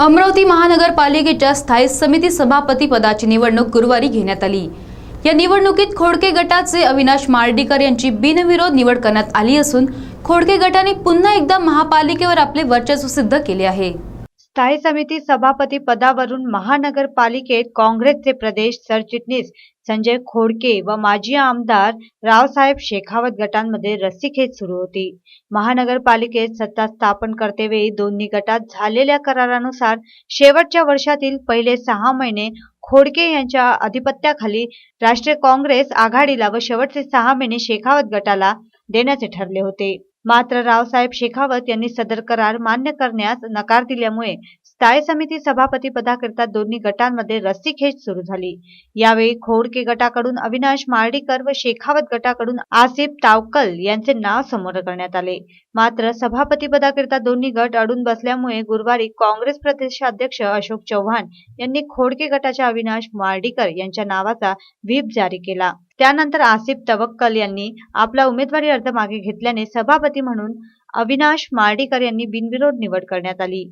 अमरावती महानगरपालिकेच्या स्थायी समिती सभापती पदाची निवडणूक गुरुवारी घेण्यात आली. या निवडणुकीत खोडके गटाचे अविनाश मार्डीकर यांची बिनविरोध निवड करण्यात आली असून खोडके गटाने पुन्हा एकदा महापालिकेवर आपले वर्चस्व सिद्ध केले आहे. स्थायी समिती सभापती पदावरून महानगरपालिकेत काँग्रेसचे प्रदेश सरचिटणीस संजय खोडके व माजी आमदार रावसाहेब शेखावत गटांमध्ये रस्सीखेच सुरू होती. महानगरपालिकेत सत्ता स्थापन करतेवेळी दोन्ही गटात झालेल्या करारानुसार शेवटच्या वर्षातील पहिले सहा महिने खोडके यांच्या अधिपत्याखाली राष्ट्रीय काँग्रेस आघाडीला व शेवटचे सहा महिने शेखावत गटाला देण्याचे ठरले होते. मात्र रावसाहेब शेखावत यांनी सदर करार मान्य करण्यास नकार दिल्यामुळे स्थायी समिती सभापती पदाकरिता दोन्ही गटांमध्ये रस्सीखेच सुरू झाली. यावेळी खोडके गटाकडून अविनाश मार्डीकर व शेखावत गटाकडून आसिफ तावकल यांचे नाव समोर करण्यात आले. मात्र सभापती पदाकरिता दोन्ही गट अडून बसल्यामुळे गुरुवारी काँग्रेस प्रदेशाध्यक्ष अशोक चव्हाण यांनी खोडके गटाच्या अविनाश मार्डीकर यांच्या नावाचा व्हीप जारी केला. त्यानंतर आसिफ तवक्कल यांनी आपला उमेदवारी अर्ज मागे घेतल्याने सभापती म्हणून अविनाश मार्डीकर यांनी बिनविरोध निवड करण्यात आली.